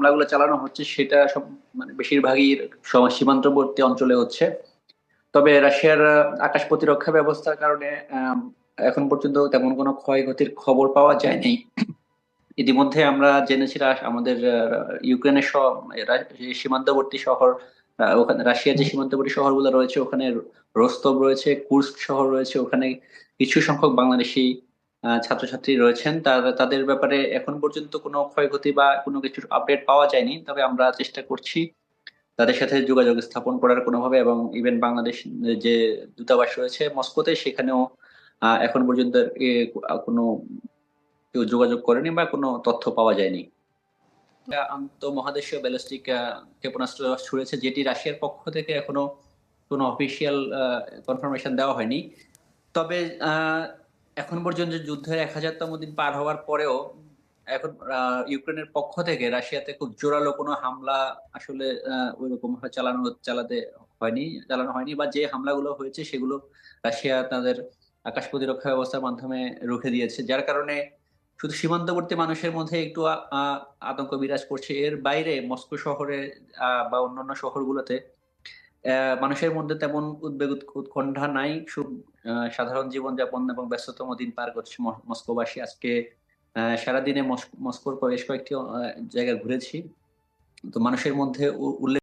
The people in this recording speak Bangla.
হামলাগুলো চালানো হচ্ছে, সেটা সব মানে বেশিরভাগই সীমান্তবর্তী অঞ্চলে হচ্ছে। তবে রাশিয়ার আকাশ প্রতিরক্ষা ব্যবস্থার কারণে এখন পর্যন্ত তেমন কোনো ক্ষয়ক্ষতির খবর পাওয়া যায়নি। ইতিমধ্যে আমরা জেনেছি আমাদের ইউক্রেনের সব সীমান্তবর্তী শহর ওখানে রাশিয়ার যে সীমান্তবর্তী শহরগুলো রয়েছে, ওখানে রোস্তভ রয়েছে, কুর্স্ক শহর রয়েছে, ওখানে কিছু সংখ্যক বাংলাদেশি ছাত্রছাত্রী রয়েছেন। তারা, তাদের ব্যাপারে এখন পর্যন্ত কোনো ক্ষয়ক্ষতি বা কোনো কিছুর আপডেট পাওয়া যায়নি। তবে আমরা চেষ্টা করছি তাদের সাথে যোগাযোগ স্থাপন করার কোনোভাবে এবং ইভেন বাংলাদেশ, যে দূতাবাস রয়েছে মস্কোতে, সেখানেও এখন পর্যন্ত কোনো কেউ যোগাযোগ করেনি বা কোনো তথ্য পাওয়া যায়নি। আন্ত মহাদেশীয় ব্যালিস্টিক ক্ষেপণাস্ত্র ছুড়েছে যেটি রাশিয়ার পক্ষ থেকে এখনও কোনো অফিসিয়াল কনফার্মেশন দেওয়া হয়নি। তবে এখন পর্যন্ত যুদ্ধের এক হাজারতম দিন পার হওয়ার পরেও এখন ইউক্রেনের পক্ষ থেকে রাশিয়াতে খুব জোরালো কোনো হামলা আসলে ওইরকম চালানো, চালাতে হয়নি, চালানো হয়নি বা যে হামলাগুলো হয়েছে সেগুলো রাশিয়া তাদের আকাশ প্রতিরক্ষা ব্যবস্থার মাধ্যমে রুখে দিয়েছে। যার কারণে শুধু সীমান্তবর্তী মানুষের মধ্যে একটু আতঙ্ক বিরাজ করছে। এর বাইরে মস্কো শহরে বা অন্যান্য শহরগুলোতে মানুষের মধ্যে তেমন উদ্বেগ উৎ- উৎকণ্ঠা নাই। খুব সাধারণ জীবনযাপন এবং ব্যস্ততম দিন পার করছে মস- মস্কোবাসী। আজকে সারাদিনে মস্ক- মস্কোর বেশ কয়েকটি জায়গা ঘুরেছি। তো মানুষের মধ্যে উল্লেখ